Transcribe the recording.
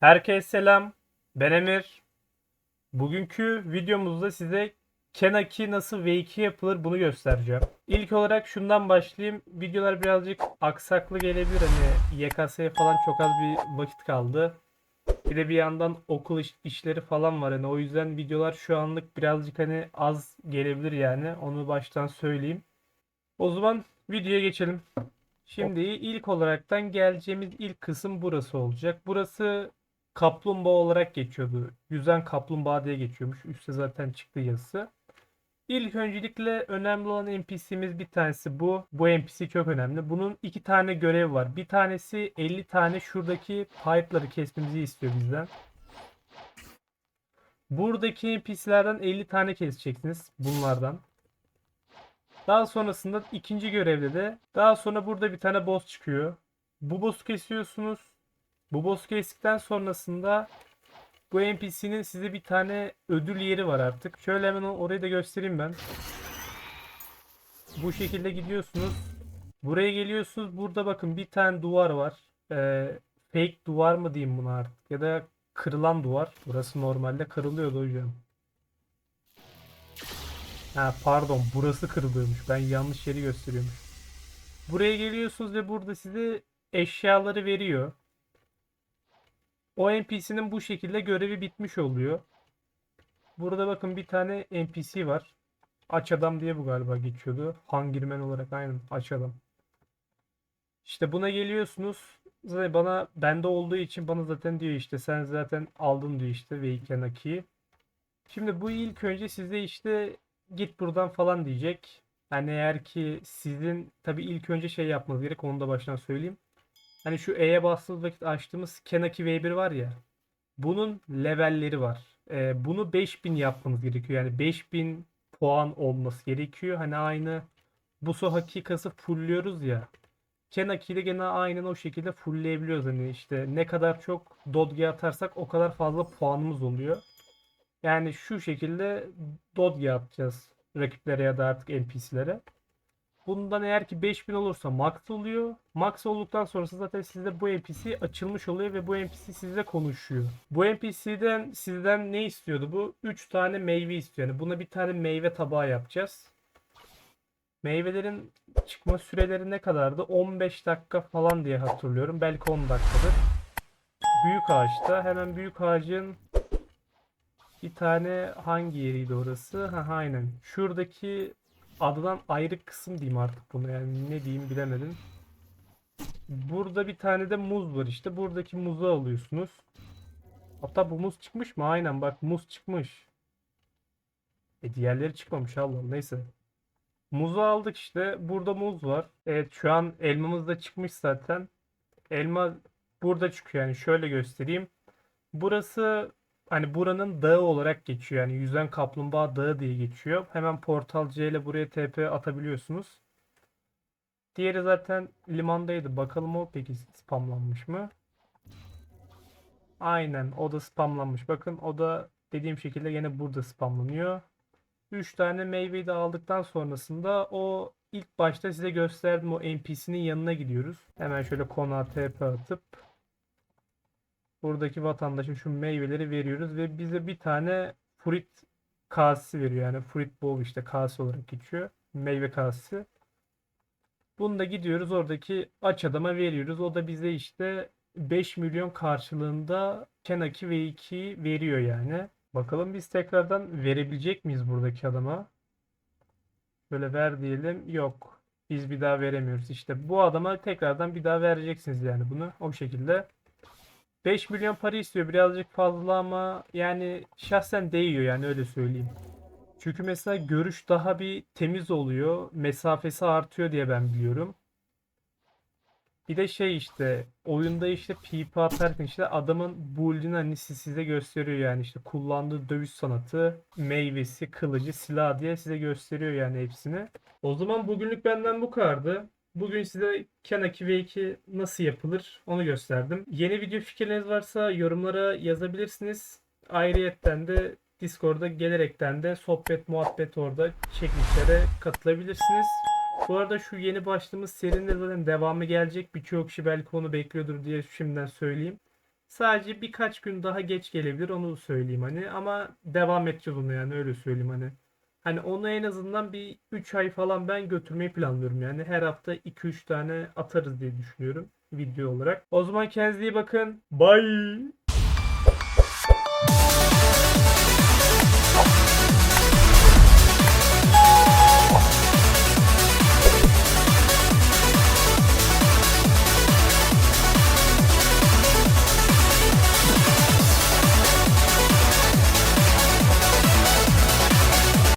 Herkese selam. Ben Emir. Bugünkü videomuzda size Kenaki nasıl V2 yapılır bunu göstereceğim. İlk olarak şundan başlayayım. Videolar birazcık aksaklı gelebilir. Hani YKS'ye falan çok az bir vakit kaldı. Bir de bir yandan okul iş- işleri falan var. Hani o yüzden videolar şu anlık birazcık hani az gelebilir yani. Onu baştan söyleyeyim. O zaman videoya geçelim. Şimdi ilk olaraktan geleceğimiz ilk kısım burası olacak. Burası kaplumbağa olarak geçiyordu. Yüzen kaplumbağa diye geçiyormuş. Üstte zaten çıktı yazısı. İlk öncelikle önemli olan NPC'miz bir tanesi bu. Bu NPC çok önemli. Bunun iki tane görevi var. Bir tanesi 50 tane şuradaki pipe'ları kesmemizi istiyor bizden. Buradaki NPC'lerden 50 tane keseceksiniz bunlardan. Daha sonrasında ikinci görevde de daha sonra burada bir tane boss çıkıyor. Bu boss'u kesiyorsunuz. Bu boss'u kestikten sonrasında bu NPC'nin size bir tane ödül yeri var artık. Şöyle hemen orayı da göstereyim ben. Bu şekilde gidiyorsunuz. Buraya geliyorsunuz. Burada bakın bir tane duvar var. Ee, fake duvar mı diyeyim buna artık. Ya da kırılan duvar. Burası normalde kırılıyordu hocam. Ha pardon burası kırılıyormuş. Ben yanlış yeri gösteriyormuş. Buraya geliyorsunuz ve burada size eşyaları veriyor. O NPC'nin bu şekilde görevi bitmiş oluyor. Burada bakın bir tane NPC var. Aç adam diye bu galiba geçiyordu. Hangirmen olarak aynen aç adam. İşte buna geliyorsunuz. Zaten bana bende olduğu için bana zaten diyor işte sen zaten aldın diyor işte Veiken. Şimdi bu ilk önce size işte git buradan falan diyecek. Yani eğer ki sizin tabii ilk önce şey yapmanız gerek onu da baştan söyleyeyim. Hani şu E'ye bastığınız vakit açtığımız Kenaki V1 var ya. Bunun levelleri var. Ee, bunu 5000 yapmanız gerekiyor. Yani 5000 puan olması gerekiyor. Hani aynı Buso Hakikası fullliyoruz ya. Kenaki'yi de gene aynen o şekilde fullleyebiliyoruz. Hani işte ne kadar çok Dodge atarsak o kadar fazla puanımız oluyor. Yani şu şekilde Dodge atacağız rakiplere ya da artık NPC'lere. Bundan eğer ki 5000 olursa max oluyor. Max olduktan sonrası zaten sizde bu NPC açılmış oluyor ve bu NPC sizle konuşuyor. Bu NPC'den sizden ne istiyordu bu? 3 tane meyve istiyor. Yani buna bir tane meyve tabağı yapacağız. Meyvelerin çıkma süreleri ne kadardı? 15 dakika falan diye hatırlıyorum. Belki 10 dakikadır. Büyük ağaçta. Hemen büyük ağacın bir tane hangi yeriydi orası? Ha aynen. Şuradaki adından ayrı kısım diyeyim artık bunu yani ne diyeyim bilemedim. Burada bir tane de muz var işte. Buradaki muzu alıyorsunuz. Hatta bu muz çıkmış mı? Aynen bak muz çıkmış. E diğerleri çıkmamış Allah neyse. Muzu aldık işte. Burada muz var. Evet şu an elmamız da çıkmış zaten. Elma burada çıkıyor yani şöyle göstereyim. Burası hani buranın dağı olarak geçiyor. Yani Yüzen Kaplumbağa Dağı diye geçiyor. Hemen Portal C ile buraya TP atabiliyorsunuz. Diğeri zaten limandaydı. Bakalım o peki spamlanmış mı? Aynen o da spamlanmış. Bakın o da dediğim şekilde yine burada spamlanıyor. 3 tane meyveyi de aldıktan sonrasında o ilk başta size gösterdiğim o NPC'nin yanına gidiyoruz. Hemen şöyle konağa TP atıp buradaki vatandaşa şu meyveleri veriyoruz ve bize bir tane fruit kasesi veriyor. Yani fruit bowl işte kase olarak geçiyor. Meyve kasesi. Bunu da gidiyoruz oradaki aç adama veriyoruz. O da bize işte 5 milyon karşılığında Kenaki V2 veriyor yani. Bakalım biz tekrardan verebilecek miyiz buradaki adama? Böyle ver diyelim. Yok. Biz bir daha veremiyoruz. İşte bu adama tekrardan bir daha vereceksiniz yani bunu. O şekilde. 5 milyon para istiyor. Birazcık fazla ama yani şahsen değiyor yani öyle söyleyeyim. Çünkü mesela görüş daha bir temiz oluyor. Mesafesi artıyor diye ben biliyorum. Bir de şey işte oyunda işte PvP atarken işte adamın build'ini hani si- size gösteriyor yani işte kullandığı dövüş sanatı, meyvesi, kılıcı, silah diye size gösteriyor yani hepsini. O zaman bugünlük benden bu kadardı. Bugün size Kenaki V2 nasıl yapılır onu gösterdim. Yeni video fikirleriniz varsa yorumlara yazabilirsiniz. Ayrıyetten de Discord'a gelerekten de sohbet muhabbet orada çekilişlere katılabilirsiniz. Bu arada şu yeni başladığımız serinin zaten devamı gelecek. Birçok kişi belki onu bekliyordur diye şimdiden söyleyeyim. Sadece birkaç gün daha geç gelebilir onu söyleyeyim hani ama devam edeceğiz onu yani öyle söyleyeyim hani. Hani onu en azından bir 3 ay falan ben götürmeyi planlıyorum. Yani her hafta 2-3 tane atarız diye düşünüyorum video olarak. O zaman kendinize iyi bakın. Bye.